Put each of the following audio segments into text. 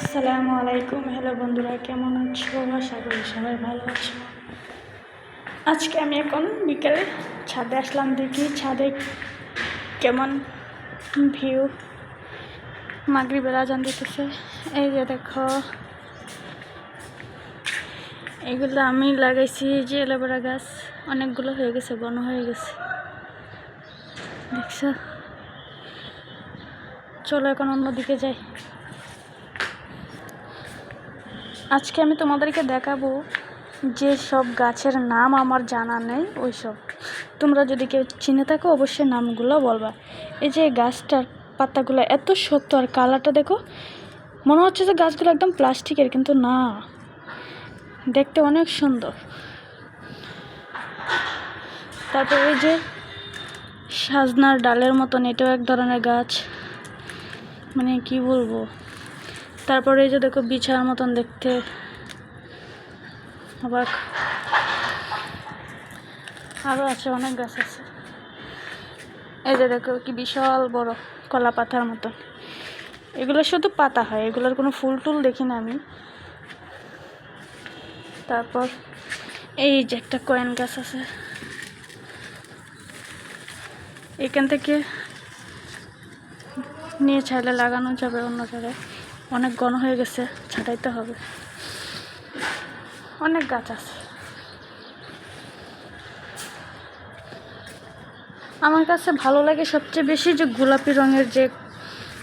আসসালামু আলাইকুম। হ্যালো বন্ধুরা, কেমন আছো? আশা করি সবাই ভালো আছো। আজকে আমি এখন বিকেলে ছাদে আসলাম দেখি ছাদে কেমন ভিউ মাগরিবের আজান দিতেছে। এই যে দেখো, এগুলো আমি লাগাইছি যে এলোভেরা গাছ, অনেকগুলো হয়ে গেছে, বন হয়ে গেছে। দেখছ? চলো এখন অন্যদিকে যাই। আজকে আমি তোমাদেরকে দেখাবো যে সব গাছের নাম আমার জানা নেই, ওই সব। তোমরা যদি কেউ চিনে থাকো, অবশ্যই নামগুলো বলবা। এই যে গাছটার পাতাগুলো এত শক্ত আর কালারটা দেখো, মনে হচ্ছে যে গাছগুলো একদম প্লাস্টিকের, কিন্তু না। দেখতে অনেক সুন্দর। তারপর এই যে সাজনার ডালের মতন, এটাও এক ধরনের গাছ। মানে কি বলব? তারপরে এই যে দেখো বিছার মতন দেখতে। আবার আরও আছে, অনেক গাছ আছে। এই যে দেখো কি বিশাল বড় কলা পাতার মতন এগুলো শুধু পাতা হয়, এগুলোর কোনো ফুল টুল দেখি না আমি। তারপর এই যে একটা কয়েন গাছ আছে। এখান থেকে নিয়ে চাইলে লাগানো যাবে অন্য জায়গায়। অনেক ঘন হয়ে গেছে, ছাটাইতে হবে। অনেক গাছ আছে। আমার কাছে ভালো লাগে সবচেয়ে বেশি যে গোলাপি রঙের যে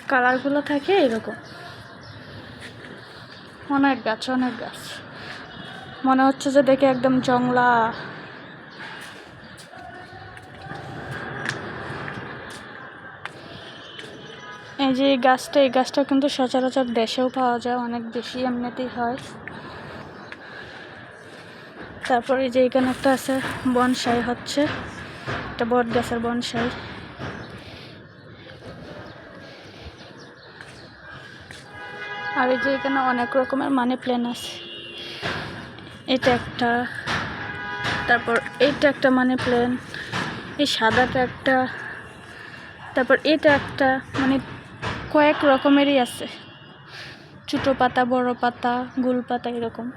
কালারগুলো থাকে, এরকম। অনেক গাছ অনেক গাছ। মনে হচ্ছে যে দেখে একদম জংলা এই যে গাছটা, এই গাছটা কিন্তু সচরাচর দেশেও পাওয়া যায়, অনেক বেশি এমনিতেই হয়। তারপরে এই যে এখানে একটা আছে, বনসাই হচ্ছে, একটা বট গাছের বনসাই। আর এই যে এখানে অনেক রকমের মানি প্ল্যান আছে। এটা একটা, তারপর এইটা একটা মানি প্ল্যান এই সাদাটা একটা, তারপর এটা একটা মানে কয়েক রকমেরই আছে। ছোটো পাতা, বড় পাতা, গুল পাতা এরকম।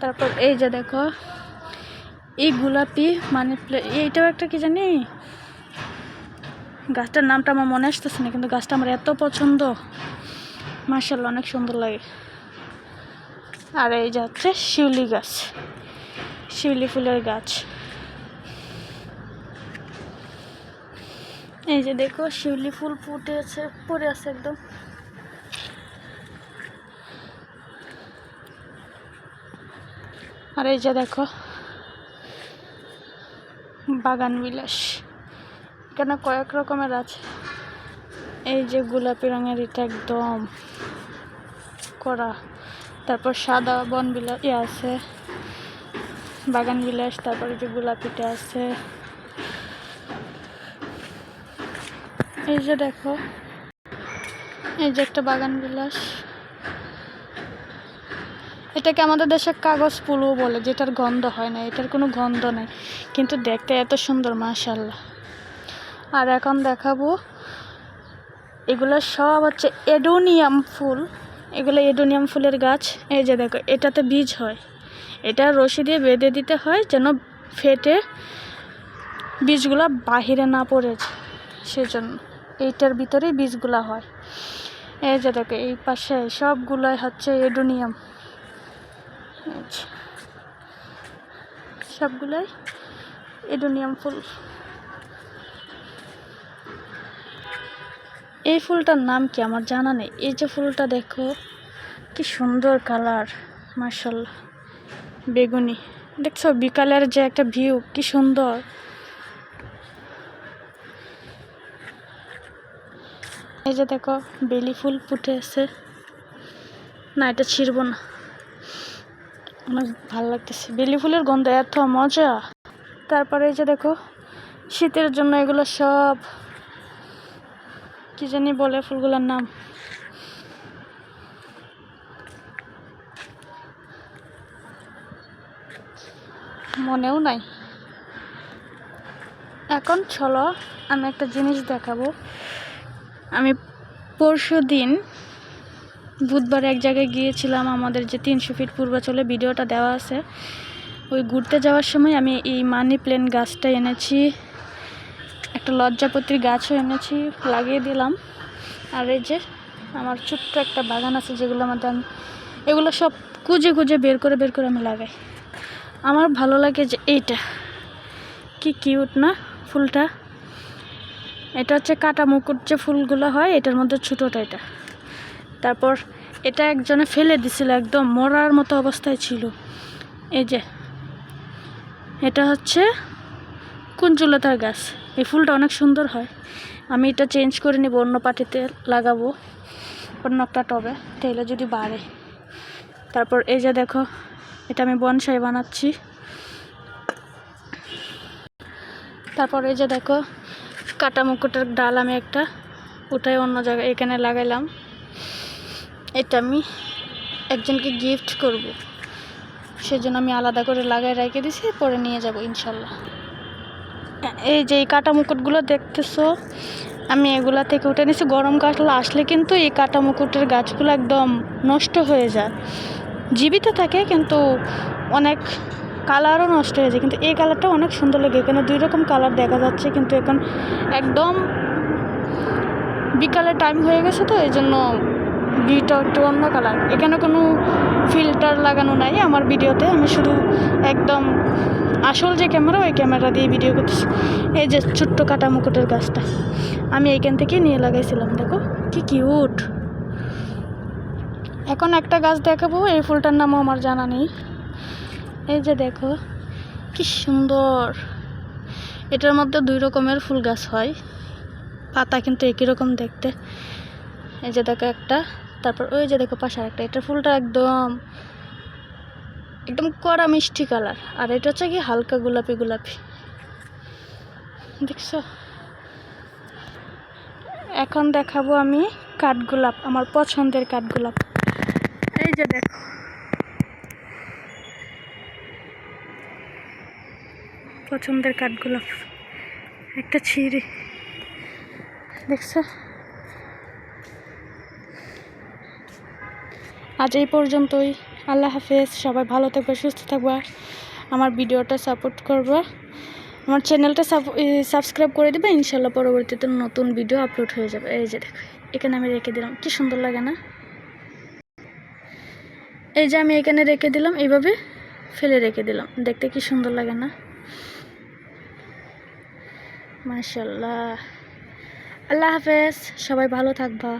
তারপর এই যে দেখো, এই গোলাপি মানে এইটাও একটা কি জানি? গাছটার নামটা আমার মনে আসতেছে না, কিন্তু গাছটা আমার এত পছন্দ। মার্শাল্লাহ অনেক সুন্দর লাগে। আর এই যে হচ্ছে শিউলি গাছ, শিউলি ফুলের গাছ। এই যে দেখো, শিউলি ফুল ফুটেছে পড়ে আছে একদম। আর এই যে দেখো, বাগান বিলাস। এখানে কয়েক রকমের আছে। এই যে গোলাপি রঙের এটা একদম করা। তারপর সাদা বন বিলাস ইয়ে আছে, বাগান বিলাস, তারপরে যে গোলাপিটা আছে। এই যে দেখো। এই যে একটা বাগান বিলাস। এটাকে আমাদের দেশে কাগজ ফুলও বলে, যেটার গন্ধ হয় না, এটার কোনো গন্ধ নেই। কিন্তু দেখতে এত সুন্দর মাশাল্লাহ আর এখন দেখাবো, এগুলো সব হচ্ছে এডোনিয়াম ফুল। এগুলো এডোনিয়াম ফুলের গাছ। এই যে দেখো, এটাতে বীজ হয়। এটা রশি দিয়ে বেঁধে দিতে হয়, যেন ফেটে বীজগুলো বাহিরে না পড়েছে সেজন্য। এইটার ভিতরেই বীজগুলো হয়। এই যে দেখো, এই পাশে সবগুলোই হচ্ছে এডোনিয়াম। সবগুলোই এডোনিয়াম ফুল। এই ফুলটার নাম কি আমার জানা নেই। এই যে ফুলটা দেখো, কি সুন্দর কালার মার্শাল্লাহ বেগুনি। দেখছ, বিকালের যে একটা ভিউ, কি সুন্দর। এই যে দেখো, বেলি ফুল ফুটে আছে। না, এটা ছিড়ব না। অনেক ভালো লাগতেছে। বেলি ফুলের গন্ধ এত মজা। তারপরে এই যে দেখো, শীতের জন্য এগুলো সব কি জানি বলে ফুলগুলোর নাম। মনেও নাই। এখন চলো, আমি একটা জিনিস দেখাবো। আমি পরশু দিন বুধবার এক জায়গায় গিয়েছিলাম, আমাদের যে তিনশো ফিট পূর্বাচলে ভিডিওটা দেওয়া আছে, ওই ঘুরতে যাওয়ার সময় আমি এই মানি প্লেন গাছটা এনেছি, একটা লজ্জাপত্রী গাছও এনেছি, লাগিয়ে দিলাম। আর এই যে আমার ছোট্ট একটা বাগান আছে যেগুলোর মধ্যে আমি, এগুলো সব কুজে কুজে বের করে বের করে আমি লাগাই। আমার ভালো লাগে যে এইটা, কি কিউট না ফুলটা? এটা হচ্ছে কাটা মুকুট যে ফুলগুলো হয়, এটার মধ্যে ছোটোটা এটা। তারপর এটা একজনে ফেলে দিছিল, একদম মরার মতো অবস্থায় ছিল। এই যে, এটা হচ্ছে কুঞ্জলতার গাছ। এই ফুলটা অনেক সুন্দর হয়। আমি এটা চেঞ্জ করে নিব, অন্য পাটিতে লাগাবো, অন্য একটা টবে তাহলে যদি বাড়ে। তারপর এই যে দেখো, এটা আমি বনসাই বানাচ্ছি। তারপর এই যে দেখো কাটা মুকুটের ডাল আমি একটা ওটাই অন্য জায়গায় এখানে লাগাইলাম। এটা আমি একজনকে গিফট করব। সেজন্য আমি আলাদা করে লাগাই রেখে দিছি, পরে নিয়ে যাব ইনশাল্লাহ। এই যে এই কাটা মুকুটগুলো দেখতেছো, আমি এগুলা থেকে উঠে নিছি। গরমকাল আসলে কিন্তু এই কাটা মুকুটের গাছগুলো একদম নষ্ট হয়ে যায়। জীবিত থাকে কিন্তু অনেক কালারও নষ্ট হয়ে যায়, কিন্তু এই কালারটা অনেক সুন্দর লাগে। এখানে দুই রকম কালার দেখা যাচ্ছে, কিন্তু এখন একদম বিকালের টাইম হয়ে গেছে তো, এই জন্য ভিউটা একটু অন্য কালার। এখানে কোনো ফিল্টার লাগানো নাই আমার ভিডিওতে, আমি শুধু একদম আসল যে ক্যামেরা, ওই ক্যামেরা দিয়ে ভিডিও করতেছি। এই যে ছোট্ট কাটা মুকুটের গাছটা, আমি এইখান থেকে নিয়ে লাগাইছিলাম, দেখো, কি কিউট এখন একটা গাছ দেখাবো, এই ফুলটার নামও আমার জানা নেই। এই যে দেখো, কি সুন্দর। এটার মধ্যে দুই রকমের ফুল গাছ হয়। পাতা কিন্তু একই রকম দেখতে। এই যে দেখো একটা, তারপর ওই যে দেখো পাশে একটা এটার ফুলটা একদম একদম কড়া মিষ্টি কালার। আর এটা হচ্ছে কি হালকা গোলাপি গোলাপি। দেখছ? এখন দেখাবো আমি কাঠগোলাপ, আমার পছন্দের কাঠগোলাপ। এই যে দেখো। পছন্দের কাঠগোলাপ একটা ছিঁড়ে। দেখছ? আজ এই পর্যন্তই। আল্লাহ হাফেজ। সবাই ভালো থাকবে, সুস্থ থাকবে আমার ভিডিওটা সাপোর্ট করবে। আমার চ্যানেলটা সাবস্ক্রাইব করে দেবে, ইনশাল্লাহ পরবর্তীতে নতুন ভিডিও আপলোড হয়ে যাবে। এই যে দেখো, এখানে আমি রেখে দিলাম। কি সুন্দর লাগে না? এই যে আমি এখানে রেখে দিলাম, এইভাবে ফেলে রেখে দিলাম। দেখতে কি সুন্দর লাগে না? মাশাল্লাহ আল্লাহ হাফেজ সবাই ভালো থাকবা।